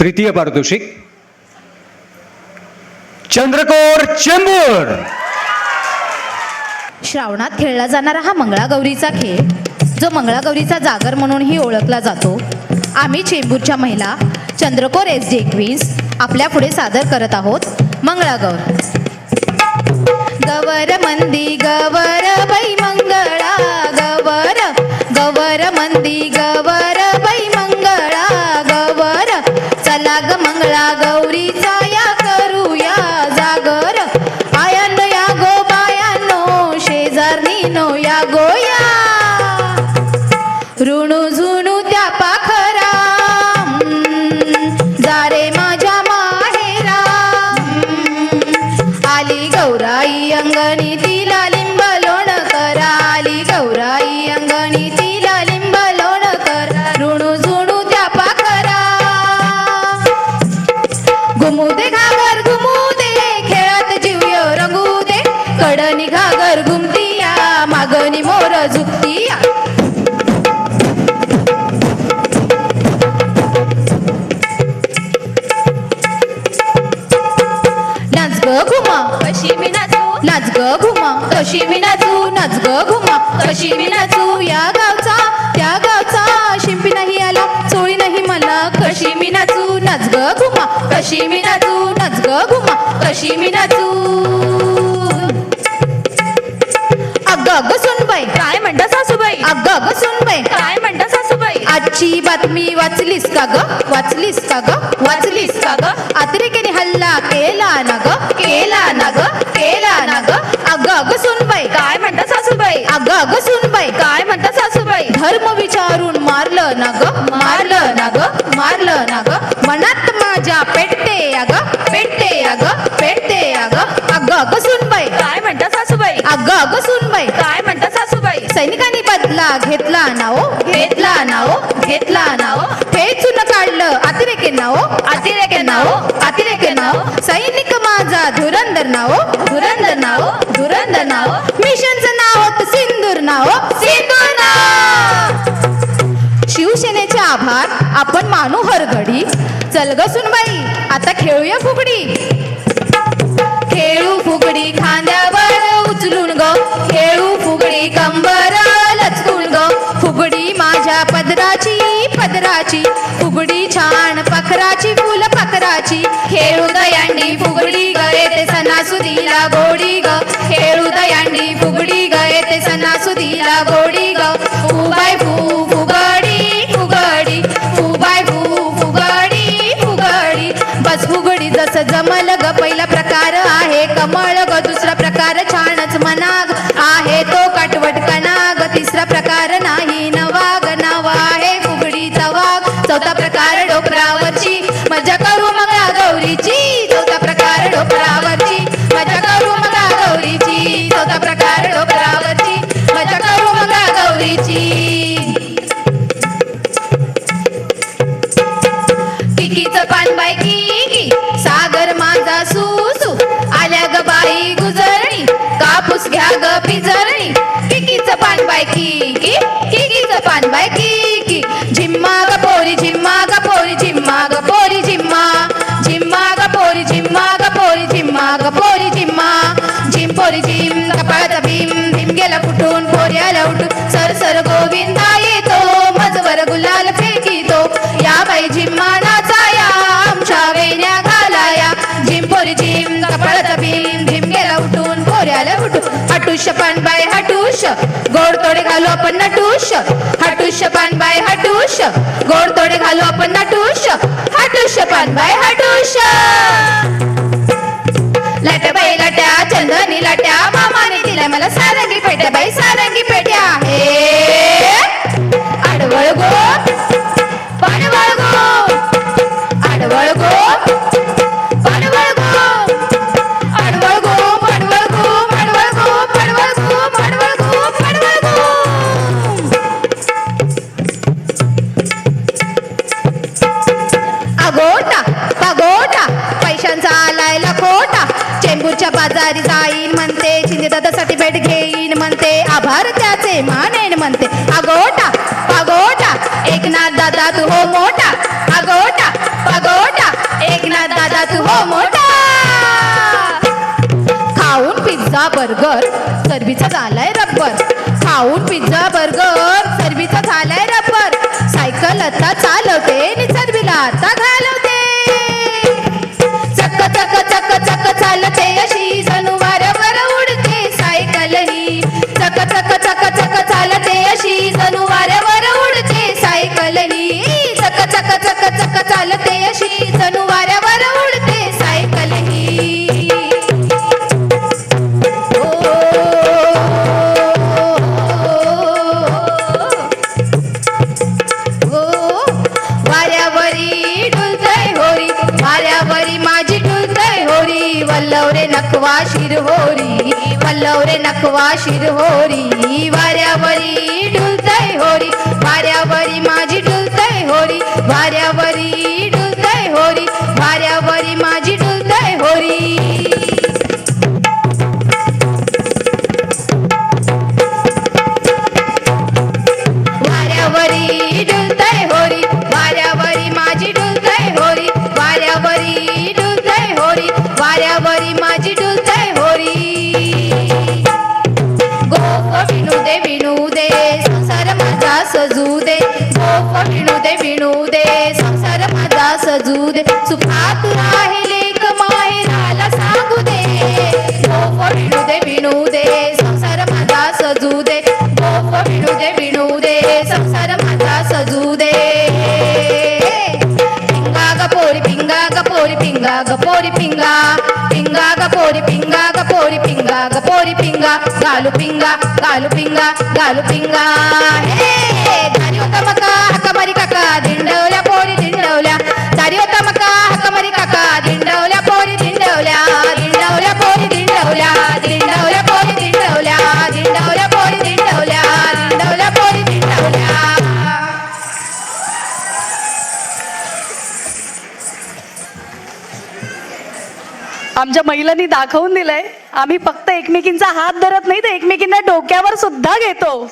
तृतीय पारितोषिक. चंद्रकोर चेंबूर. श्रावणात खेळला जाणारा हा मंगळागौरीचा खेळ जो मंगळागौरीचा जागर म्हणूनही ओळखला जातो. आम्ही चेंबूरच्या महिला चंद्रकोर एस जे एकवीस आपल्या पुढे सादर करत आहोत मंगळागौर. गवर मंदी गवर बाई मंगळा गवर. गवर मंदी गवर पाखरा कशी मी नाचू. या गावचा त्या गावचा शिंपी नाही आला चोळी नाही मला. कशी मी नाचू नाच ग घुमा. कशी मी नाचू नाच ग घुमा. कशी मी नाचू. अग अग सुनबाई. काय म्हणता सासूबाई? अग अग सुनबाई. काय म्हणता सासूबाई? आजची बातमी वाचलीस का ग? वाचलीस का ग? वाचलीस का ग? अतिरेकीने हल्ला केला ना ग? केला ना ग? केला ना ग? अग अग सुनबाई. सासूबाई अग अग सुनबाई. काय म्हणता सासूबाई? सैनिकांनी बदला घेतला ना ओ घेतला ना ओ घेतला ना ओ फेचून काढलं अतिरेके नाव अतिरेके नाव अतिरेके नाव सैनिक माझा धुरंदर नाव धुरंदर नाव धुरंदर नाव मिशनचं नाव सिंदूर नाव सिंदूर नाव शिवसेनेचे आभार आपण मानू हरघडी. चल ग सुनबाई आता खेळूया फुगडी. खेळू फुगडी खांद्यावर पखराची फुगडी छान पखराची फुल पखराची. खेळू दयांडी फुगडी ग येते सणासुदीला गोडी ग. खेळू दयांडी फुगडी ग येते सणासुदीला गोडी ग. फुबाय फू फुगडी फुगडी. फुबाय फू फुगडी फुगडी. बस फुगडी जसं जमलं किकीचं पान की किकी सागर माझा सुसू. आल्या ग बाई गुजरणी. कापूस घ्या ग पिजरणी. किकीचं पान की किकी किकीचं पान की किकी झिम्मा ग पोरी झिम्मा ग पोरी झिम्मा ग पोरी झिम्मा. झिम्मा ग पोरी झिम्मा ग पोरी झिम्मा ग पोरी झिम्मा. झिम पोरी झिम कपाळाचा भीम. भीम गेला फुटून पोरी आला उठून. Sir sir Govinda. हटूश पान बाय हटुश. गोड तोडे घालू आपण नटूश. हटूश पान बाय हटुश. गोड तोडे घालू आपण नटूश. हटूश पान बाय हटुश. लाट्या बाई लाट्या चंदनी लाट्या मामाने दिल्या मला सारंगी पेट्या बाई सारंगी चेंबूरच्या बाजारी जाईन म्हणते. शिंदे दादासाठी भेट घेईन म्हणते. आभार त्याचे मानेन म्हणते. अगोटा पगोटा एकनाथ दादा तू हो मोठा. अगोटा पगोटा तू हो मोठा. खाऊन पिझ्झा बर्गर चरबीचा झालाय रब्बर. खाऊन पिझ्झा बर्गर चरबीचा झालाय रब्बर. सायकल आता चालवते नि चरबीला आता घालवते చేసి సను वल्लव रे नखवा शिर होरी वल्लवरे नखवा शिर होरी वाऱ्यावरी डुलतय होरी वाऱ्यावरी माझी डुलतय होरी वाऱ्यावरी विणू दे विणू दे संसार माझा सजू दे. सुखात राहिले माहेराला सांगू दे. गोप विणू दे विणू दे संसार माझा सजू दे. गोप विणू दे विणू दे संसार माझा सजू दे. पिंगा ग पोरी पिंगा ग पोरी पिंगा ग पोरी पिंगा. पिंगा ग पोरी पिंगा ग पोरी पिंगा ग पोरी पिंगा गालू पिंगा गालू पिंगा गालू पिंगा हे दारी होता मका आमच्या महिलांनी दाखवून दिलंय. आम्ही फक्त एकमेकींचा हात धरत नाही तर एकमेकींना डोक्यावर सुद्धा घेतो.